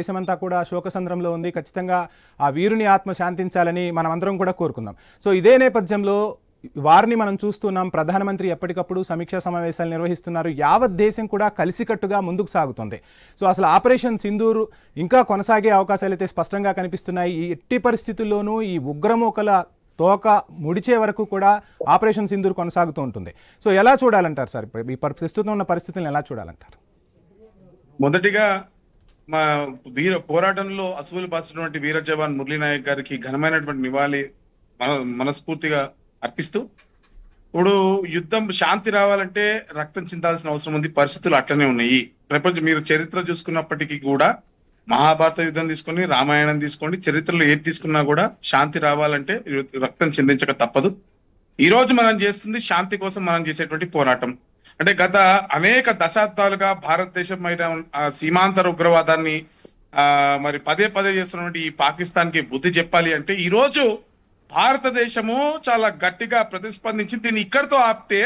దేశమంతా కూడా శోకసంద్రంలో ఉంది. ఖచ్చితంగా ఆ వీరుని ఆత్మ శాంతించాలని మనమందరం కూడా కోరుకుందాం. సో ఇదే నేపథ్యంలో వారిని మనం చూస్తున్నాం. ప్రధానమంత్రి ఎప్పటికప్పుడు సమీక్షా సమావేశాలు నిర్వహిస్తున్నారు. యావత్ దేశం కూడా కలిసికట్టుగా ముందుకు సాగుతుంది. సో అసలు ఆపరేషన్ సింధూర్ ఇంకా కొనసాగే అవకాశాలు అయితే స్పష్టంగా కనిపిస్తున్నాయి. ఈ ఎట్టి పరిస్థితుల్లోనూ ఈ ఉగ్రమూకల తోక ముడిచే వరకు కూడా ఆపరేషన్ సింధూర్ కొనసాగుతూ ఉంటుంది. సో ఎలా చూడాలంటారు సార్? ఇప్పుడు ఈ ప్రస్తుతం ఉన్న పరిస్థితులను ఎలా చూడాలంటారు? మొదటిగా మా వీర పోరాటంలో అసువులు బాసినటువంటి వీర జవాన్ మురళీ నాయక్ గారికి ఘనమైనటువంటి నివాళి మన మనస్ఫూర్తిగా అర్పిస్తూ ఇప్పుడు యుద్ధం శాంతి రావాలంటే రక్తం చిందాల్సిన అవసరం ఉంది పరిస్థితులు అట్లనే ఉన్నాయి. ప్రపంచం మీరు చరిత్ర చూసుకున్నప్పటికీ కూడా మహాభారత యుద్ధం తీసుకొని రామాయణం తీసుకోండి చరిత్రలో ఏది తీసుకున్నా కూడా శాంతి రావాలంటే రక్తం చెందించక తప్పదు. ఈ రోజు మనం చేస్తుంది శాంతి కోసం మనం చేసేటువంటి పోరాటం. అంటే గత అనేక దశాబ్దాలుగా భారతదేశం మీద సీమాంతర ఉగ్రవాదాన్ని ఆ మరి పదే పదే చేస్తున్నటువంటి ఈ పాకిస్తాన్కి బుద్ధి చెప్పాలి అంటే ఈ రోజు భారతదేశము చాలా గట్టిగా ప్రతిస్పందించి దీన్ని ఇక్కడితో ఆపితే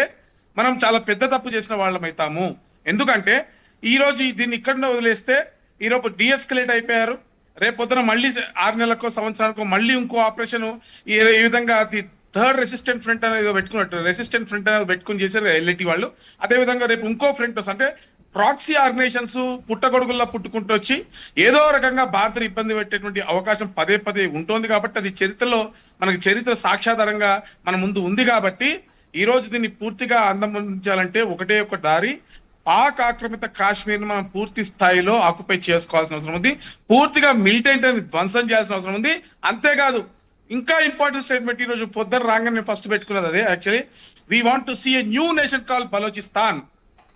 మనం చాలా పెద్ద తప్పు చేసిన వాళ్ళం అవుతాము ఎందుకంటే ఈ రోజు దీన్ని ఇక్కడ వదిలేస్తే ఈ రోజు డిఎస్కలేట్ అయిపోయారు. రేపు పొద్దున మళ్ళీ ఆరు నెలలకో సంవత్సరానికో మళ్ళీ ఇంకో ఆపరేషన్ ఈ విధంగా థర్డ్ రెసిస్టెంట్ ఫ్రంట్ అనేది ఏదో పెట్టుకున్నట్టు రెసిస్టెంట్ ఫ్రంట్ అనేది పెట్టుకుని చేశారు ఎల్ఐటి వాళ్ళు. అదే విధంగా రేపు ఇంకో ఫ్రంట్ అంటే ప్రాక్సీ ఆర్గనైజేషన్స్ పుట్టగొడుగుల్లా పుట్టుకుంటూ వచ్చి ఏదో రకంగా భారతను ఇబ్బంది పెట్టేటువంటి అవకాశం పదే పదే ఉంటుంది కాబట్టి అది చరిత్రలో మనకి చరిత్ర సాక్ష్యాధారంగా మన ముందు ఉంది కాబట్టి ఈ రోజు దీన్ని పూర్తిగా అందించాలంటే ఒకటే ఒక దారి పాక్ ఆక్రమిత కాశ్మీర్ మనం పూర్తి స్థాయిలో ఆక్యుపై చేసుకోవాల్సిన అవసరం ఉంది. పూర్తిగా మిలిటెంట్ అని ధ్వంసం చేయాల్సిన అవసరం ఉంది. అంతేకాదు ఇంకా ఇంపార్టెంట్ స్టేట్మెంట్ ఈ రోజు పొద్దున రాగానే ఫస్ట్ పెట్టుకున్నది అదే. Actually we want to see a new nation call Balochistan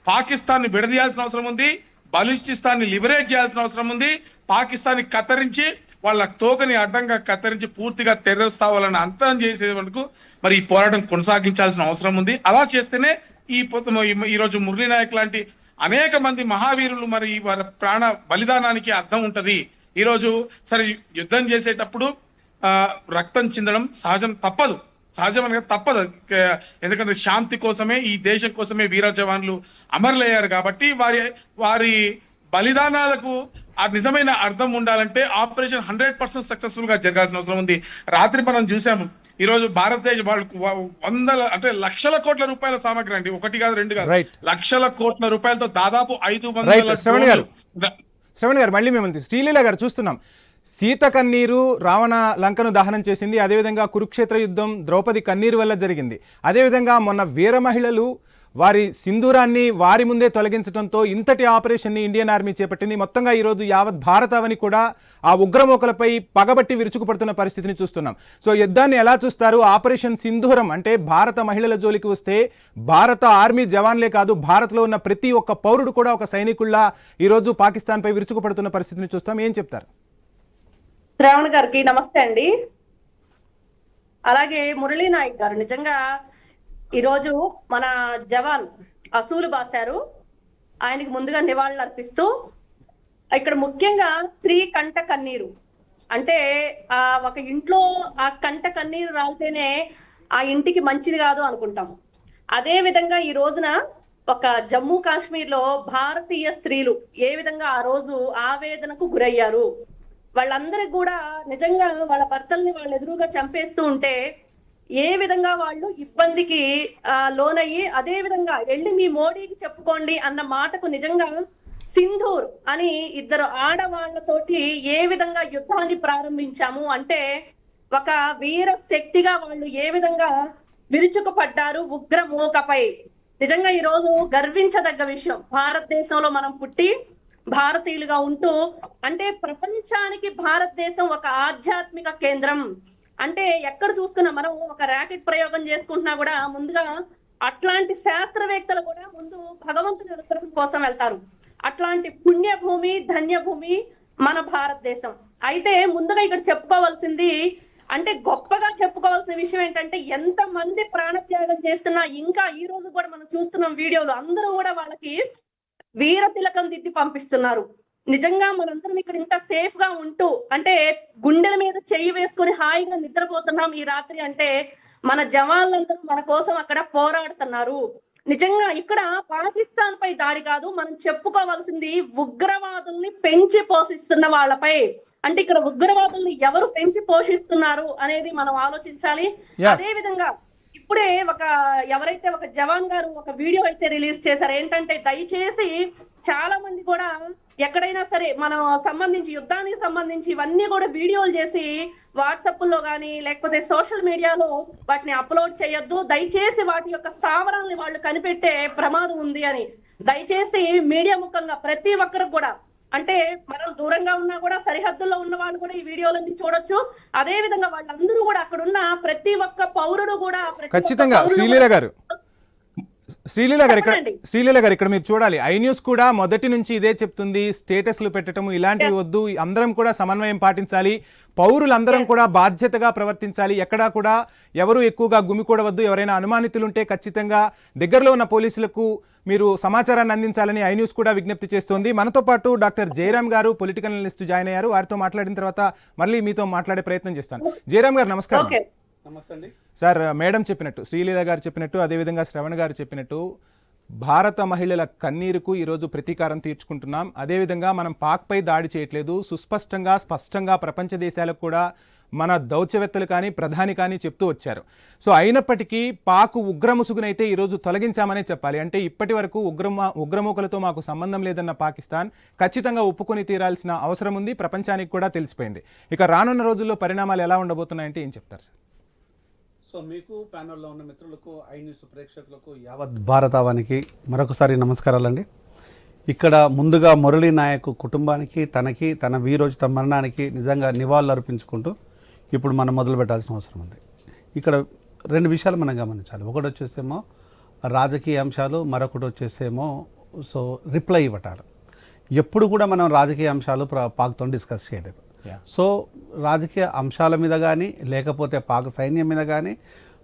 పాకిస్తాన్ని విడదీయాల్సిన అవసరం ఉంది. బలూచిస్తాన్ని లిబరేట్ చేయాల్సిన అవసరం ఉంది. పాకిస్తాన్ని కత్తరించి వాళ్ళ తోకని అడ్డంగా కత్తరించి పూర్తిగా తెరస్తావాలని స్థావాలను అంతం చేసే వరకు మరి ఈ పోరాటం కొనసాగించాల్సిన అవసరం ఉంది. అలా చేస్తేనే ఈ పొద్దు ఈ- రోజు మురళీ నాయక్ లాంటి అనేక మంది మహావీరులు మరి వారి ప్రాణ బలిదానానికి అర్థం ఉంటది. ఈరోజు సరే యుద్ధం చేసేటప్పుడు రక్తం చిందడం సహజం తప్పదు. సహజం అనగా తప్పదు ఎందుకంటే శాంతి కోసమే ఈ దేశం కోసమే వీర జవాన్లు అమరులయ్యారు కాబట్టి వారి వారి బలిదానాలకు ఆ నిజమైన అర్థం ఉండాలంటే ఆపరేషన్ హండ్రెడ్ పర్సెంట్ సక్సెస్ఫుల్గా జరగాల్సిన అవసరం ఉంది. రాత్రి మనం చూసాము ఈ రోజు భారతదేశ వాళ్ళకు వ- వందల అంటే లక్షల కోట్ల రూపాయల సామగ్రి అండి. ఒకటి కాదు రెండు కాదు. లక్షల కోట్ల రూపాయలతో దాదాపు ఐదు వందల శ్రవణ్ గారు. శ్రవణ్ గారు మళ్ళీ మిమ్మల్ని శ్రీలీల గారు చూస్తున్నాం. సీత కన్నీరు రావణ లంకను దహనం చేసింది. అదేవిధంగా కురుక్షేత్ర యుద్ధం ద్రౌపది కన్నీరు వల్ల జరిగింది. అదేవిధంగా మొన్న వీర మహిళలు వారి సింధూరాన్ని వారి ముందే తొలగించడంతో ఇంతటి ఆపరేషన్ని ఇండియన్ ఆర్మీ చేపట్టింది. మొత్తంగా ఈరోజు యావత్ భారతావని కూడా ఆ ఉగ్రమోకలపై పగబట్టి విరుచుకుపడుతున్న పరిస్థితిని చూస్తున్నాం. సో యుద్ధాన్ని ఎలా చూస్తారు? ఆపరేషన్ సింధూరం అంటే భారత మహిళల జోలికి వస్తే భారత ఆర్మీ జవాన్లే కాదు భారత్లో ఉన్న ప్రతి ఒక్క పౌరుడు కూడా ఒక సైనికుల్లా ఈరోజు పాకిస్తాన్పై విరుచుకుపడుతున్న పరిస్థితిని చూస్తాం. ఏం చెప్తారు? శ్రావణ్ గారికి నమస్తే అండి. అలాగే మురళీ నాయక్ గారు నిజంగా ఈరోజు మన జవాన్ అసూలు బాశారు. ఆయనకి ముందుగా నివాళులు అర్పిస్తూ ఇక్కడ ముఖ్యంగా స్త్రీ కంట కన్నీరు. అంటే ఆ ఒక ఇంట్లో ఆ కంట కన్నీరు రాలితేనే ఆ ఇంటికి మంచిది కాదు అనుకుంటాం. అదే విధంగా ఈ రోజున ఒక జమ్మూ కాశ్మీర్లో భారతీయ స్త్రీలు ఏ విధంగా ఆ రోజు ఆవేదనకు గురయ్యారు? వాళ్ళందరికి కూడా నిజంగా వాళ్ళ భర్తల్ని వాళ్ళు ఎదురుగా చంపేస్తూ ఉంటే ఏ విధంగా వాళ్ళు ఇబ్బందికి ఆ, లోనయ్యి అదే విధంగా వెళ్ళి మీ మోడీకి చెప్పుకోండి అన్న మాటకు నిజంగా సింధూర్ అని ఇద్దరు ఆడవాళ్ళతోటి ఏ విధంగా యుద్ధాన్ని ప్రారంభించాము అంటే ఒక వీర శక్తిగా వాళ్ళు ఏ విధంగా విరుచుకుపడ్డారు ఉగ్ర మూకపై. నిజంగా ఈ రోజు గర్వించదగ్గ విషయం. భారతదేశంలో మనం పుట్టి భారతీయులుగా ఉంటూ అంటే ప్రపంచానికి భారతదేశం ఒక ఆధ్యాత్మిక కేంద్రం. అంటే ఎక్కడ చూసుకున్నా మనం ఒక ర్యాకెట్ ప్రయోగం చేసుకుంటున్నా కూడా ముందుగా అట్లాంటి శాస్త్రవేత్తలు కూడా ముందు భగవంతుని అనుగ్రహం కోసం వెళ్తారు. అట్లాంటి పుణ్యభూమి ధన్యభూమి మన భారతదేశం. అయితే ముందుగా ఇక్కడ చెప్పుకోవాల్సింది అంటే గొప్పగా చెప్పుకోవాల్సిన విషయం ఏంటంటే ఎంత మంది ప్రాణత్యాగం చేస్తున్నా ఇంకా ఈ రోజు కూడా మనం చూస్తున్నాం వీడియోలు. అందరూ కూడా వాళ్ళకి వీర తిలకం దిద్ది పంపిస్తున్నారు. నిజంగా మనందరం ఇక్కడ ఇంత సేఫ్గా ఉంటూ అంటే గుండెల మీద చెయ్యి వేసుకొని హాయిగా నిద్రపోతున్నాం ఈ రాత్రి అంటే మన జవాన్లందరూ మన కోసం అక్కడ పోరాడుతున్నారు. నిజంగా ఇక్కడ పాకిస్తాన్ పై దాడి కాదు మనం చెప్పుకోవాల్సింది ఉగ్రవాదుల్ని పెంచి పోషిస్తున్న వాళ్ళపై. అంటే ఇక్కడ ఉగ్రవాదుల్ని ఎవరు పెంచి పోషిస్తున్నారు అనేది మనం ఆలోచించాలి. అదే విధంగా ఇప్పుడే ఒక ఎవరైతే ఒక జవాన్ గారు ఒక వీడియో అయితే రిలీజ్ చేశారు ఏంటంటే దయచేసి చాలా మంది కూడా ఎక్కడైనా సరే మనం సంబంధించి యుద్ధానికి సంబంధించి ఇవన్నీ కూడా వీడియోలు చేసి వాట్సాప్లో కానీ లేకపోతే సోషల్ మీడియాలో వాటిని అప్లోడ్ చేయొద్దు. దయచేసి వాటి యొక్క స్థావరాలని వాళ్ళు కనిపెట్టే ప్రమాదం ఉంది అని. దయచేసి మీడియా ముఖంగా ప్రతి ఒక్కరు కూడా అంటే మనం దూరంగా ఉన్నా కూడా సరిహద్దుల్లో ఉన్న వాళ్ళు కూడా ఈ వీడియోలన్నీ చూడొచ్చు. అదే విధంగా వాళ్ళందరూ కూడా అక్కడ ఉన్న ప్రతి ఒక్క పౌరుడు కూడా ఖచ్చితంగా. శ్రీలీల గారు. శ్రీలీల గారు ఇక్కడ. శ్రీలీల గారు ఇక్కడ మీరు చూడాలి. ఐ న్యూస్ కూడా మొదటి నుంచి ఇదే చెప్తుంది. స్టేటస్లు పెట్టడం ఇలాంటివి వద్దు. అందరం కూడా సమన్వయం పాటించాలి. పౌరులందరం కూడా బాధ్యతగా ప్రవర్తించాలి. ఎక్కడా కూడా ఎవరు ఎక్కువగా గుమికూడవద్దు. ఎవరైనా అనుమానితులుంటే ఖచ్చితంగా దగ్గరలో ఉన్న పోలీసులకు మీరు సమాచారాన్ని అందించాలని ఐ న్యూస్ కూడా విజ్ఞప్తి చేస్తోంది. మనతో పాటు డాక్టర్ జయరామ్ గారు పొలిటికల్ అనలిస్ట్ జాయిన్ అయ్యారు. వారితో మాట్లాడిన తర్వాత మళ్ళీ మీతో మాట్లాడే ప్రయత్నం చేస్తాను. జయరామ్ గారు నమస్కారం. ఓకే. నమస్తే అండి. సార్ మేడం చెప్పినట్టు శ్రీలీల గారు చెప్పినట్టు అదేవిధంగా శ్రవణ్ గారు చెప్పినట్టు భారత మహిళల కన్నీరుకు ఈరోజు ప్రతీకారం తీర్చుకుంటున్నాం. అదేవిధంగా మనం పాక్పై దాడి చేయట్లేదు. సుస్పష్టంగా స్పష్టంగా ప్రపంచ దేశాలకు కూడా మన దౌత్యవేత్తలు కానీ ప్రధాని కానీ చెప్తూ వచ్చారు. సో అయినప్పటికీ పాకు ఉగ్రముసుగునైతే ఈరోజు తొలగించామనే చెప్పాలి. అంటే ఇప్పటి వరకు ఉగ్రమ ఉగ్రమూకలతో మాకు సంబంధం లేదన్న పాకిస్తాన్ ఖచ్చితంగా ఒప్పుకొని తీరాల్సిన అవసరం ఉంది. ప్రపంచానికి కూడా తెలిసిపోయింది. ఇక రానున్న రోజుల్లో పరిణామాలు ఎలా ఉండబోతున్నాయంటే ఏం చెప్తారు సార్? సో మీకు ప్యానల్లో ఉన్న మిత్రులకు ఐ న్యూస్ ప్రేక్షకులకు యావత్ భారతావానికి మరొకసారి నమస్కారాలండి. ఇక్కడ ముందుగా మురళీ నాయక్ కుటుంబానికి తనకి తన వీరోజు తన మరణానికి నిజంగా నివాళులు అర్పించుకుంటూ ఇప్పుడు మనం మొదలు పెట్టాల్సిన అవసరం ఉంది. ఇక్కడ రెండు విషయాలు మనం గమనించాలి. ఒకటి వచ్చేసేమో రాజకీయ అంశాలు మరొకటి వచ్చేసేమో సో రిప్లై ఇవ్వటాలు. ఎప్పుడు కూడా మనం రాజకీయ అంశాలు పాక్తో డిస్కస్ చేయలేదు. సో రాజకీయ అంశాల మీద కానీ లేకపోతే పాక సైన్యం మీద కానీ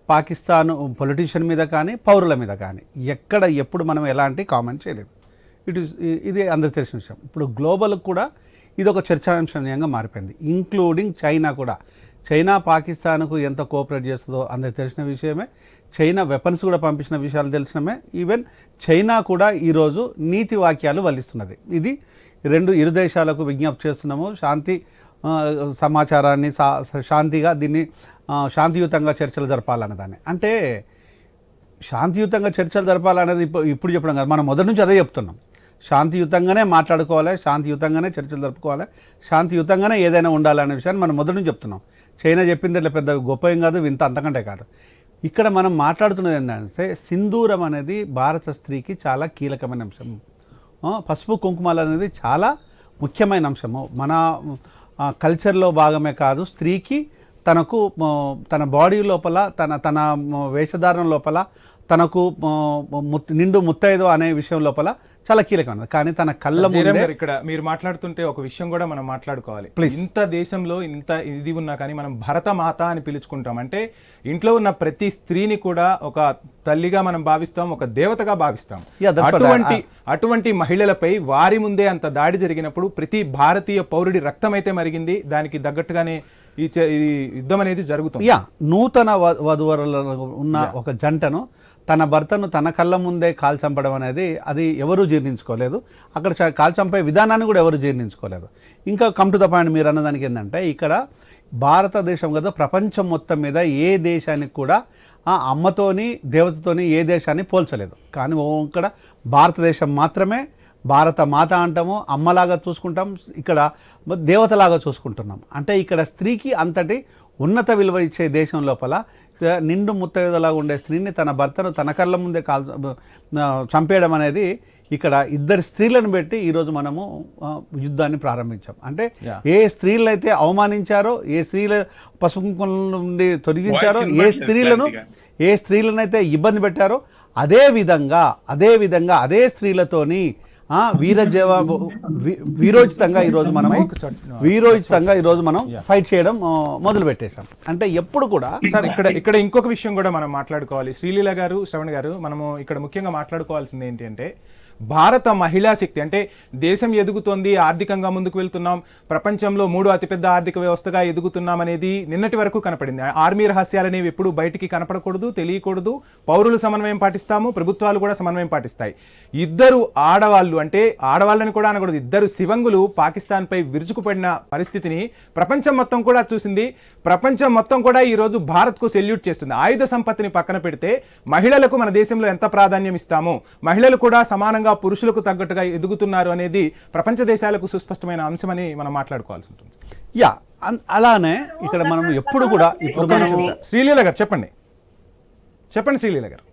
పాకిస్తాన్ పొలిటీషియన్ మీద కానీ పౌరుల మీద కానీ ఎక్కడ ఎప్పుడు మనం ఎలాంటి కామెంట్ చేయలేదు. ఇట్ ఇస్ ఇది అందరికి తెలిసిన విషయం. ఇప్పుడు గ్లోబల్ కూడా ఇది ఒక చర్చాంశనీయంగా మారిపోయింది. ఇంక్లూడింగ్ చైనా కూడా. చైనా పాకిస్తాన్కు ఎంత కోఆపరేట్ చేస్తుందో అందరికి తెలిసిన విషయమే. చైనా వెపన్స్ కూడా పంపించిన విషయాలు తెలిసినమే. ఈవెన్ చైనా కూడా ఈరోజు నీతి వాక్యాలు వల్లిస్తున్నది. ఇది రెండు ఇరు దేశాలకు విజ్ఞప్తి చేస్తున్నాము. శాంతి సమాచారాన్ని సా శాంతిగా దీన్ని శాంతియుతంగా చర్చలు జరపాలన్న దాన్ని. అంటే శాంతియుతంగా చర్చలు జరపాలనేది ఇప్పుడు ఇప్పుడు చెప్పడం కాదు. మనం మొదటి నుంచి అదే చెప్తున్నాం. శాంతియుతంగానే మాట్లాడుకోవాలి శాంతియుతంగానే చర్చలు జరుపుకోవాలి శాంతియుతంగానే ఏదైనా ఉండాలనే విషయాన్ని మనం మొదటి నుంచి చెప్తున్నాం. చైనా చెప్పింది ఇట్లా పెద్ద గొప్ప ఏం కాదు వింత అంతకంటే కాదు. ఇక్కడ మనం మాట్లాడుతున్నది ఏంటంటే సింధూరం అనేది భారత స్త్రీకి చాలా కీలకమైన అంశం. పసుపు కుంకుమలు అనేది చాలా ముఖ్యమైన అంశము. మన కల్చర్లో భాగమే కాదు స్త్రీకి తనకు తన బాడీ లోపల తన తన వేషధారణ లోపల తనకు నిండు ముత్తైదు అనే విషయం లోపల చాలా కీలకమైనది కానీ తన కళ్ళ ముందే ఇక్కడ మీరు మాట్లాడుతుంటే ఒక విషయం కూడా మనం మాట్లాడుకోవాలి. ఇంత దేశంలో ఇంత ఇది ఉన్నా కానీ మనం భరత మాత అని పిలుచుకుంటాం. అంటే ఇంట్లో ఉన్న ప్రతి స్త్రీని కూడా ఒక తల్లిగా మనం భావిస్తాం ఒక దేవతగా భావిస్తాం. అటువంటి అటువంటి మహిళలపై వారి ముందే అంత దాడి జరిగినప్పుడు ప్రతి భారతీయ పౌరుడి రక్తం అయితే మరిగింది దానికి తగ్గట్టుగానే ఈ యుద్ధం అనేది జరుగుతుంది. యా నూతన వ- వధువరులలో ఉన్న ఒక జంటను తన భర్తను తన కళ్ళ ముందే కాల్ చంపడం అనేది అది ఎవరూ జీర్ణించుకోలేదు. అక్కడ చ- విధానాన్ని కూడా ఎవరు జీర్ణించుకోలేదు. ఇంకా కమ్ టు ద పాయింట్ మీరు అన్నదానికి ఏంటంటే ఇక్కడ భారతదేశం కదా ప్రపంచం మొత్తం మీద ఏ దేశానికి కూడా ఆ అమ్మతోని దేవతతోని ఏ దేశాన్ని పోల్చలేదు. కానీ ఇక్కడ భారతదేశం మాత్రమే భారత మాత అంటాము అమ్మలాగా చూసుకుంటాం ఇక్కడ దేవతలాగా చూసుకుంటున్నాం. అంటే ఇక్కడ స్త్రీకి అంతటి ఉన్నత విలువ ఇచ్చే దేశం లోపల నిండు ముత్తైదులాగా ఉండే స్త్రీని తన భర్తను తన కళ్ళ ముందే కాల్ చంపేయడం అనేది ఇక్కడ ఇద్దరు స్త్రీలను పెట్టి ఈరోజు మనము యుద్ధాన్ని ప్రారంభించాం. అంటే. ఏ స్త్రీలను అయితే అవమానించారో ఏ స్త్రీల పసుపు నుండి తొలగించారో ఏ స్త్రీలను ఏ స్త్రీలను అయితే ఇబ్బంది పెట్టారో అదే విధంగా అదే విధంగా అదే స్త్రీలతోని ఆ, వీర జవ వీ- వీరోచితంగా ఈరోజు చట్- వీరోచితంగా ఈరోజు మనం ఫైట్ చేయడం మొదలు పెట్టేశాం అంటే ఎప్పుడు కూడా సార్ ఇక్కడ ఇక్కడ ఇంకొక విషయం కూడా మనం మాట్లాడుకోవాలి. శ్రీలీల గారు శ్రవణ్ గారు మనము ఇక్కడ ముఖ్యంగా మాట్లాడుకోవాల్సింది ఏంటి అంటే భారత మహిళా శక్తి అంటే దేశం ఎదుగుతోంది ఆర్థికంగా ముందుకు వెళ్తున్నాం ప్రపంచంలో మూడు అతిపెద్ద ఆర్థిక వ్యవస్థగా ఎదుగుతున్నాం అనేది నిన్నటి వరకు కనపడింది. ఆర్మీ రహస్యాలు అనేవి ఎప్పుడు బయటికి కనపడకూడదు తెలియకూడదు. పౌరులు సమన్వయం పాటిస్తాము ప్రభుత్వాలు కూడా సమన్వయం పాటిస్తాయి. ఇద్దరు ఆడవాళ్ళు అంటే ఆడవాళ్ళని కూడా అనకూడదు ఇద్దరు శివంగులు పాకిస్తాన్పై విరుచుకుపడిన పరిస్థితిని ప్రపంచం మొత్తం కూడా చూసింది. ప్రపంచం మొత్తం కూడా ఈరోజు భారత్కు సెల్యూట్ చేస్తుంది. ఆయుధ సంపత్తిని పక్కన పెడితే మహిళలకు మన దేశంలో ఎంత ప్రాధాన్యం ఇస్తామో మహిళలు కూడా సమానంగా పురుషులకు తగ్గట్టుగా ఎదుగుతున్నారు అనేది ప్రపంచ దేశాలకు సుస్పష్టమైన అంశమని మనం మాట్లాడుకోవాల్సి ఉంటుంది. యా అలానే ఇక్కడ మనం ఎప్పుడు కూడా ఇప్పుడు. శ్రీలీల గారు చెప్పండి. చెప్పండి శ్రీలీల గారు.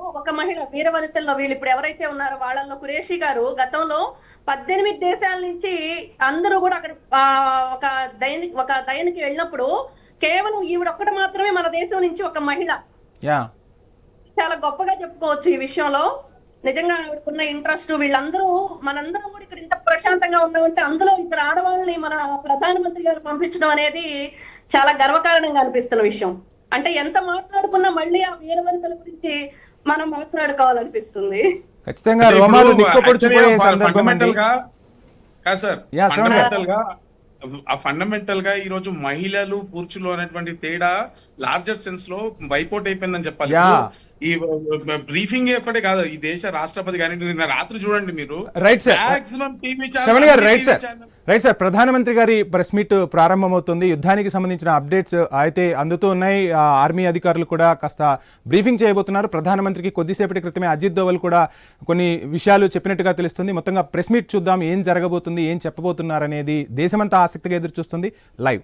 ఒక మహిళ వీరవనితల్లో వీళ్ళు ఇప్పుడు ఎవరైతే ఉన్నారో వాళ్ళల్లో కురేషి గారు గతంలో పద్దెనిమిది దేశాల నుంచి అందరూ కూడా అక్కడ ఒక దైని ఒక దయనికి వెళ్ళినప్పుడు కేవలం ఈవిడ ఒక్కటి మాత్రమే మన దేశం నుంచి ఒక మహిళ. యా. చాలా గొప్పగా చెప్పుకోవచ్చు ఈ విషయంలో. నిజంగా ఆవిడకున్న ఇంట్రెస్ట్ వీళ్ళందరూ మనందరం కూడా ఇక్కడ ఇంత ప్రశాంతంగా ఉన్నామంటే అందులో ఇద్దరు ఆడవాళ్ళని మన ప్రధానమంత్రి గారు పంపించడం అనేది చాలా గర్వకారణంగా అనిపిస్తున్న విషయం. అంటే ఎంత మాట్లాడుకున్నా మళ్ళీ ఆ వీరవనితల గురించి మనం మాట్లాడుకోవాలనిపిస్తుంది. ఖచ్చితంగా రోమాలు సందర్భం ఫండమెంటల్గా కాదు సార్ యా, శ్రవణ్ గారు. ఫండమెంటల్గా ఆ ఫండమెంటల్గా ఈ రోజు మహిళలు పురుషులు అనేటువంటి తేడా లార్జర్ సెన్స్లో వైపౌట్ అయిపోయిందని చెప్పాలి. ఈ బ్రీఫింగ్ ఒక్కటే కాదు ఈ దేశ రాష్ట్రపతి కానీ నిన్న రాత్రి చూడండి మీరు. రైట్ సార్ శ్రవణ్ గారు రైట్ సార్ రైట్ సార్ ప్రధానమంత్రి గారి ప్రెస్ మీట్ ప్రారంభమవుతుంది. యుద్ధానికి సంబంధించిన అప్డేట్స్ అయితే అందుతూ ఉన్నాయి. ఆర్మీ అధికారులు కూడా కాస్త బ్రీఫింగ్ చేయబోతున్నారు. ప్రధానమంత్రికి కొద్దిసేపటి క్రితమే అజిత్ దోవల్ కూడా కొన్ని విషయాలు చెప్పినట్టుగా తెలుస్తుంది. మొత్తంగా ప్రెస్ మీట్ చూద్దాం. ఏం జరగబోతుంది? ఏం చెప్పబోతున్నారు అనేది దేశమంతా ఆసక్తిగా ఎదురు చూస్తుంది లైవ్